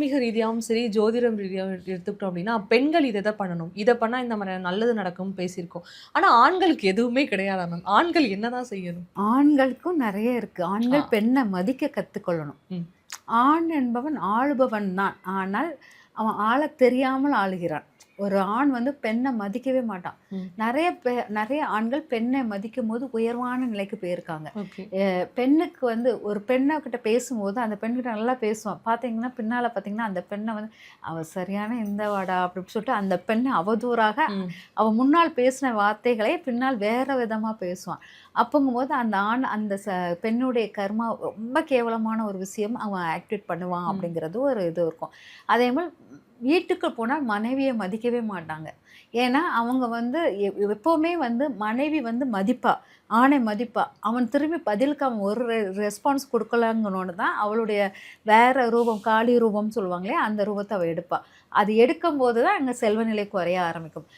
ஆன்மீக ரீதியாகவும் சரி ஜோதிடம் ரீதியாகவும் எடுத்துக்கிட்டோம் அப்படின்னா பெண்கள் இதை இதை பண்ணணும். இதை பண்ணால் இந்த மாதிரி நல்லது நடக்கும் பேசியிருக்கோம். ஆனால் ஆண்களுக்கு எதுவுமே கிடையாதா மேம் ஆண்கள் என்னதான் செய்யணும்? ஆண்களுக்கும் நிறைய இருக்கு. ஆண்கள் பெண்ணை மதிக்க கற்றுக்கொள்ளணும். ஆண் என்பவன் ஆளுபவன் தான் ஆனால் அவன் ஆளத் தெரியாமல் ஆளுகிறான். ஒரு ஆண் வந்து பெண்ணை மதிக்கவே மாட்டான். நிறைய பெ நிறைய ஆண்கள் பெண்ணை மதிக்கும் போது உயர்வான நிலைக்கு போயிருக்காங்க. பெண்ணுக்கு வந்து ஒரு பெண்ணை கிட்ட பேசும்போது அந்த பெண்கிட்ட நல்லா பேசுவான். பார்த்தீங்கன்னா பின்னால் பார்த்தீங்கன்னா அந்த பெண்ணை வந்து அவ சரியான இந்த வாடா அப்படின்னு சொல்லிட்டு அந்த பெண்ணை அவதூறாக அவ முன்னால் பேசின வார்த்தைகளை பின்னால் வேற விதமாக பேசுவான். அப்போங்கும்போது அந்த ஆண் அந்த ச பெண்ணுடைய கர்மா ரொம்ப கேவலமான ஒரு விஷயம் அவன் ஆக்டிவேட் பண்ணுவான். அப்படிங்கிறது ஒரு இது இருக்கும். அதே மாதிரி வீட்டுக்கு போனால் மனைவியை மதிக்கவே மாட்டாங்க. ஏன்னா அவங்க வந்து எ- எப்போவுமே வந்து மனைவி வந்து மதிப்பா ஆணை மதிப்பா. அவன் திரும்பி பதிலுக்கு அவன் ஒரு ரெஸ்பான்ஸ் கொடுக்கலங்கணுன்னு தான் அவளுடைய வேறு ரூபம் காளி ரூபம்னு சொல்லுவாங்களே அந்த ரூபத்தை அவள் எடுப்பாள் அது எடுக்கும்போது தான் அங்கே செல்வநிலை குறைய ஆரம்பிக்கும்.